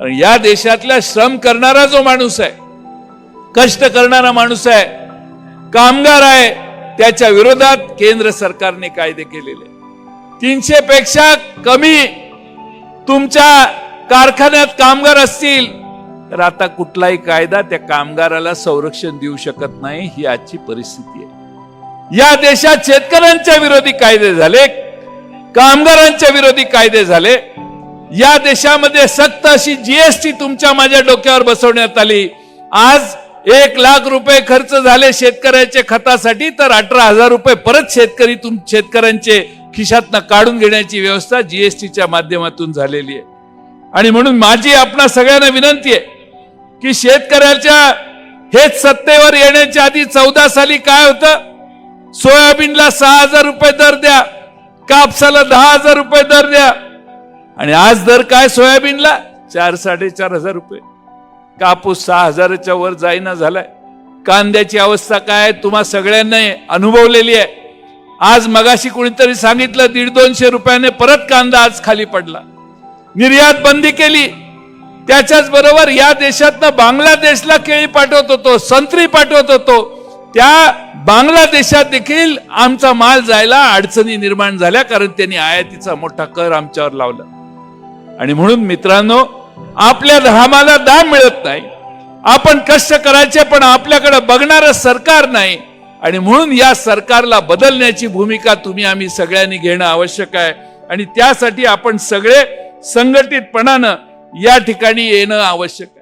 या देशातला श्रम करणारा जो माणूस आहे कष्ट करणारा माणूस आहे कामगार आहे त्याच्या विरोधात केंद्र सरकारने कायदे केलेले. तीनशे पेक्षा कमी तुमच्या कारखान्यात कामगार असतील तर आता कुठलाही कायदा त्या कामगाराला संरक्षण देऊ शकत नाही ही आजची परिस्थिती आहे. या देशात शेतकऱ्यांच्या विरोधी कायदे झाले कामगारांच्या विरोधी कायदे झाले या देशामध्ये सक्त अशी जीएसटी तुमच्या माझ्या डोक्यावर बसवण्यात आली. आज एक लाख रुपये खर्च झाले शेतकऱ्याच्या खतासाठी तर अठरा हजार रुपये परत शेतकरी तुम शेतकऱ्यांचे खिशातनं काढून घेण्याची व्यवस्था जीएसटीच्या माध्यमातून झालेली आहे. आणि म्हणून माझी आपणा सगळ्यांना विनंती आहे की शेतकऱ्याच्या हेच सत्तेवर येण्याच्या आधी चौदा साली काय होतं? सोयाबीनला सहा हजार रुपये दर द्या कापसाला दहा हजार रुपये दर द्या आणि आज दर काय सोयाबीनला? चार साडेचार हजार रुपये. कापूस सहा हजाराच्या वर जाईना झालाय. कांद्याची अवस्था काय आहे? तुम्हा सगळ्यांना अनुभवलेली आहे. आज मगाशी कुणीतरी सांगितलं दीड दोनशे रुपयाने परत कांदा आज खाली पडला. निर्यात बंदी केली. त्याच्याच बरोबर या देशातनं बांगलादेशला केळी पाठवत होतो संत्री पाठवत होतो. त्या बांगलादेशात देखील आमचा माल जायला अडचणी निर्माण झाल्या कारण त्यांनी आयातीचा मोठा कर आमच्यावर लावला. आणि म्हणून मित्रांनो आपल्या धामाला दाम मिळत नाही. आपण कष्ट करायचे पण आपल्याकडे बघणारं सरकार नाही. आणि म्हणून या सरकारला बदलण्याची भूमिका तुम्ही आम्ही सगळ्यांनी घेणं आवश्यक आहे. आणि त्यासाठी आपण सगळे संघटितपणानं या ठिकाणी येणं आवश्यक आहे.